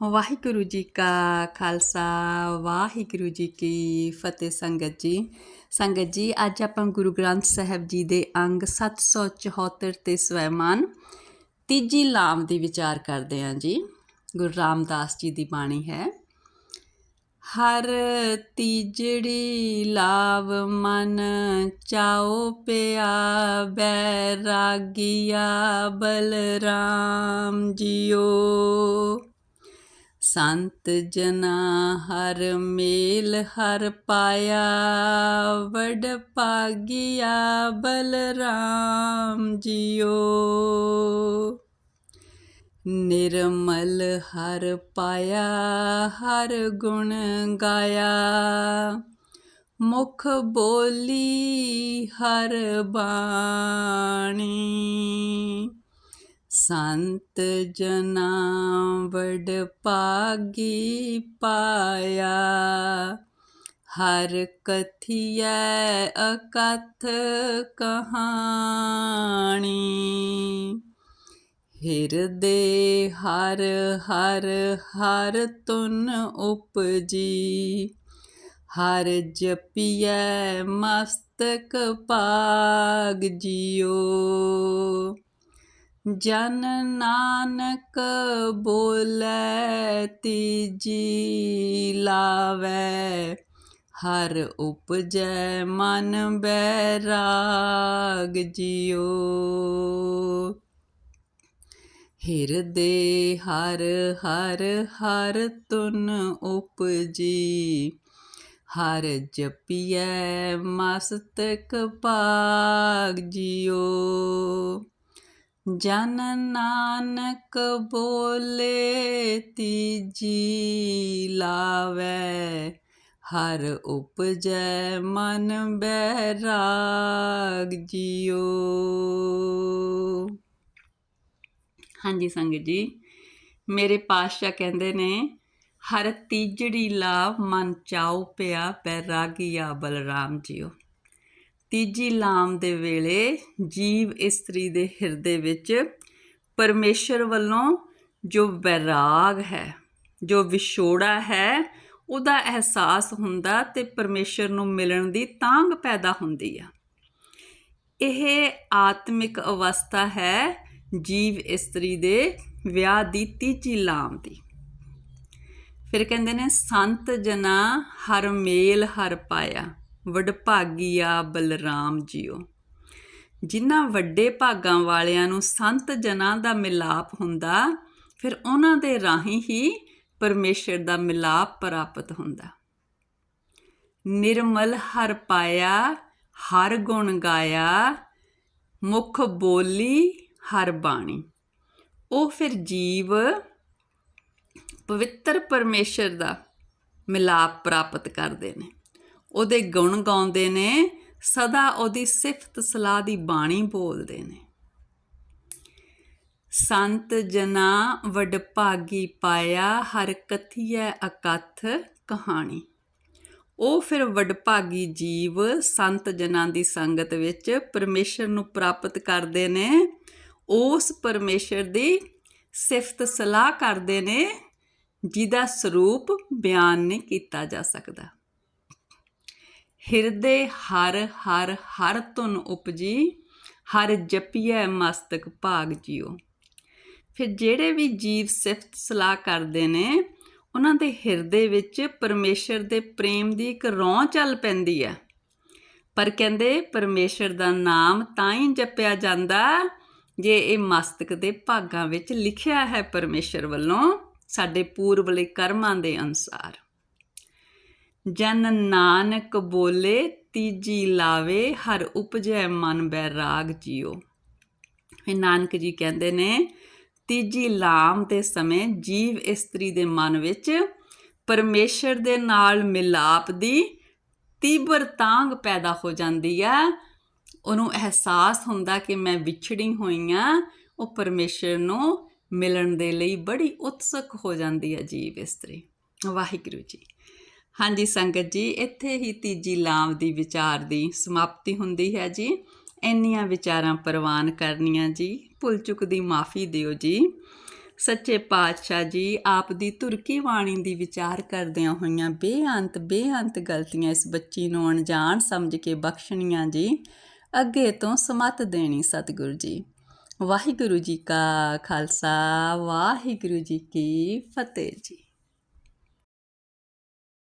ਵਾਹਿਗੁਰੂ ਜੀ ਕਾ ਖਾਲਸਾ, ਵਾਹਿਗੁਰੂ ਜੀ ਕੀ ਫਤਿਹ ਸੰਗਤ ਜੀ। ਸੰਗਤ ਜੀ, ਅੱਜ ਆਪਾਂ ਗੁਰੂ ਗ੍ਰੰਥ ਸਾਹਿਬ ਜੀ ਦੇ ਅੰਗ 774 ਤੇ ਸਵੈਮਾਨ ਤੀਜੀ ਲਾਮ ਦੀ ਵਿਚਾਰ ਕਰਦੇ ਹਾਂ ਜੀ। ਗੁਰੂ ਰਾਮਦਾਸ ਜੀ ਦੀ ਬਾਣੀ ਹੈ, ਹਰ ਤੀਜੜੀ ਲਾਵ ਮਨ ਚਾਓ ਪਿਆ, ਬੈਰਾਗਿਆ ਬਲਰਾਮ ਜੀਓ। ਸੰਤ ਜਨਾ ਹਰ ਮੇਲ ਹਰ ਪਾਇਆ, ਵਡ ਭਾਗਿਆ ਬਲਰਾਮ ਜੀਓ। ਨਿਰਮਲ ਹਰ ਪਾਇਆ, ਹਰ ਗੁਣ ਗਾਇਆ। ਮੁਖ ਬੋਲੀ ਹਰ ਬਾਣੀ। ਸੰਤ ਜਨਾ ਵਡ ਪਾਗੀ ਪਾਇਆ। ਹਰ ਕਥਿਐ ਅਕਥ ਕਹਾਣੀ। ਹਿਰਦੇ ਹਰ ਹਰ ਹਰ ਤੁਨ ਉਪਜੀ। ਹਰ ਜਪੀਐ ਮਸਤਕ ਪਾਗ ਜਿਓ ਜਨ ਨਾਨਕ ਬੋਲੇ, ਤੀਜੀ ਲਾਵੇ। ਹਰ ਉਪਜੈ ਮਨ ਬੈਰਾਗ ਜਿਓ ਹਿਰਦੇ ਹਰ ਹਰ ਹਰ ਤੁਨ ਉਪਜੀ। ਹਰ ਜਪੀਐ ਮਸਤਕ ਪਾਗ ਜਿਓ ਜਨ ਨਾਨਕ ਬੋਲੇ, ਤੀਜੀ ਲਾਵੇ। ਹਰ ਉਪਜੈ ਮਨ ਬੈਰਾਗ ਜਿਓ ਹਾਂਜੀ ਸੰਗਤ ਜੀ, ਮੇਰੇ ਪਾਤਸ਼ਾਹ ਕਹਿੰਦੇ ਨੇ, ਹਰ ਤੀਜੜੀ ਲਾ ਮਨ ਚਾਉ ਪਿਆ, ਬੈਰਾਗੀਆ ਬਲਰਾਮ ਜੀਓ ਤੀਜੀ ਲਾਮ ਦੇ ਵੇਲੇ ਜੀਵ ਇਸਤਰੀ ਦੇ ਹਿਰਦੇ ਵਿੱਚ ਪਰਮੇਸ਼ਰ ਵੱਲੋਂ ਜੋ ਬੈਰਾਗ ਹੈ, ਜੋ ਵਿਛੋੜਾ ਹੈ, ਉਹਦਾ ਅਹਿਸਾਸ ਹੁੰਦਾ ਤੇ ਪਰਮੇਸ਼ਰ ਨੂੰ ਮਿਲਣ ਦੀ ਤਾਂਗ ਪੈਦਾ ਹੁੰਦੀ ਆ। ਇਹ ਆਤਮਿਕ ਅਵਸਥਾ ਹੈ ਜੀਵ ਇਸਤਰੀ ਦੇ ਵਿਆਹ ਦੀ ਤੀਜੀ ਲਾਮ ਦੀ। ਫਿਰ ਕਹਿੰਦੇ ਨੇ, ਸੰਤ ਜਨਾ ਹਰ ਮੇਲ ਹਰ ਪਾਇਆ। ਵਡਭਾਗੀਆ ਬਲਰਾਮ ਜੀਓ। ਜਿਨ੍ਹਾਂ ਵੱਡੇ ਭਾਗਾਂ ਵਾਲਿਆਂ ਨੂੰ ਸੰਤ ਜਨਾਂ ਦਾ ਮਿਲਾਪ ਹੁੰਦਾ, ਫਿਰ ਉਹਨਾਂ ਦੇ ਰਾਹੀਂ ਹੀ ਪਰਮੇਸ਼ਰ ਦਾ ਮਿਲਾਪ ਪ੍ਰਾਪਤ ਹੁੰਦਾ। ਨਿਰਮਲ ਹਰ ਪਾਇਆ, ਹਰ ਗੁਣ ਗਾਇਆ, ਮੁਖ ਬੋਲੀ, ਹਰ ਬਾਣੀ। ਉਹ ਫਿਰ ਜੀਵ, ਪਵਿੱਤਰ ਪਰਮੇਸ਼ਰ ਦਾ ਮਿਲਾਪ ਪ੍ਰਾਪਤ ਕਰਦੇ ਨੇ। ਉਹਦੇ ਗੁਣ ਗਾਉਂਦੇ ਨੇ, ਸਦਾ ਉਹਦੀ ਸਿਫਤ ਸਲਾਹ ਦੀ ਬਾਣੀ ਬੋਲਦੇ ਨੇ। ਸੰਤ ਜਨਾ ਵਡਭਾਗੀ ਪਾਇਆ, ਹਰ ਕਥੀਐ ਅਕਥ ਕਹਾਣੀ। ਉਹ ਫਿਰ ਵਡਭਾਗੀ ਜੀਵ ਸੰਤ ਜਨਾਂ ਦੀ ਸੰਗਤ ਵਿੱਚ ਪਰਮੇਸ਼ਰ ਨੂੰ ਪ੍ਰਾਪਤ ਕਰਦੇ ਨੇ। ਉਸ ਪਰਮੇਸ਼ਰ ਦੀ ਸਿਫਤ ਸਲਾਹ ਕਰਦੇ ਨੇ, ਜਿਹਦਾ ਸਰੂਪ ਬਿਆਨ ਨਹੀਂ ਕੀਤਾ ਜਾ ਸਕਦਾ। ਹਿਰਦੇ ਹਰ ਹਰ ਹਰ ਤੁਨ ਉਪਜੀ, ਹਰ ਜਪੀਐ ਮਸਤਕ ਭਾਗ ਜਿਓ ਫਿਰ ਜਿਹੜੇ ਵੀ ਜੀਵ ਸਿਫਤ ਸਲਾਹ ਕਰਦੇ ਨੇ, ਉਹਨਾਂ ਦੇ ਹਿਰਦੇ ਵਿੱਚ ਪਰਮੇਸ਼ਰ ਦੇ ਪ੍ਰੇਮ ਦੀ ਇੱਕ ਰੌਂ ਚੱਲ ਪੈਂਦੀ ਹੈ ਪਰ ਕਹਿੰਦੇ, ਪਰਮੇਸ਼ਰ ਦਾ ਨਾਮ ਤਾਂ ਹੀ ਜਪਿਆ ਜਾਂਦਾ ਜੇ ਇਹ ਮਸਤਕ ਦੇ ਭਾਗਾਂ ਵਿੱਚ ਲਿਖਿਆ ਹੈ ਪਰਮੇਸ਼ਰ ਵੱਲੋਂ ਸਾਡੇ ਪੂਰਵਲੇ ਕਰਮਾਂ ਦੇ ਅਨੁਸਾਰ। ਜਨ ਨਾਨਕ ਬੋਲੇ, ਤੀਜੀ ਲਾਵੇ, ਹਰ ਉਪਜੈ ਮਨ ਬੈਰਾਗ ਜਿਓ। ਇਹ ਨਾਨਕ ਜੀ ਕਹਿੰਦੇ ਨੇ, ਤੀਜੀ ਲਾਮ ਦੇ ਸਮੇਂ ਜੀਵ ਇਸਤਰੀ ਦੇ ਮਨ ਵਿੱਚ ਪਰਮੇਸ਼ਰ ਦੇ ਨਾਲ ਮਿਲਾਪ ਦੀ ਤੀਬਰ ਤਾਂਗ ਪੈਦਾ ਹੋ ਜਾਂਦੀ ਆ। ਉਹਨੂੰ ਅਹਿਸਾਸ ਹੁੰਦਾ ਕਿ ਮੈਂ ਵਿਛੜੀ ਹੋਈ ਆ। ਉਹ ਪਰਮੇਸ਼ਰ ਨੂੰ ਮਿਲਣ ਦੇ ਲਈ ਬੜੀ ਉਤਸਕ ਹੋ ਜਾਂਦੀ ਹੈ ਜੀਵ ਇਸਤਰੀ। ਵਾਹਿਗੁਰੂ ਜੀ। ਹਾਂਜੀ ਸੰਗਤ ਜੀ, ਇੱਥੇ ਹੀ ਤੀਜੀ ਲਾਮ ਦੀ ਵਿਚਾਰ ਦੀ ਸਮਾਪਤੀ ਹੁੰਦੀ ਹੈ ਜੀ। ਇੰਨੀਆਂ ਵਿਚਾਰਾਂ ਪ੍ਰਵਾਨ ਕਰਨੀਆਂ ਜੀ, ਭੁੱਲ ਚੁੱਕ ਦੀ ਮਾਫੀ ਦਿਓ ਜੀ। ਸੱਚੇ ਪਾਤਸ਼ਾਹ ਜੀ, ਆਪ ਦੀ ਤੁਰਕੀ ਬਾਣੀ ਦੀ ਵਿਚਾਰ ਕਰਦਿਆਂ ਹੋਈਆਂ ਬੇਅੰਤ ਬੇਅੰਤ ਗਲਤੀਆਂ ਇਸ ਬੱਚੀ ਨੂੰ ਅਣਜਾਣ ਸਮਝ ਕੇ ਬਖਸ਼ਣੀਆਂ ਜੀ। ਅੱਗੇ ਤੋਂ ਸਮਤ ਦੇਣੀ ਸਤਿਗੁਰੂ ਜੀ। ਵਾਹਿਗੁਰੂ ਜੀ ਕਾ ਖਾਲਸਾ, ਵਾਹਿਗੁਰੂ ਜੀ ਕੀ ਫਤਿਹ ਜੀ।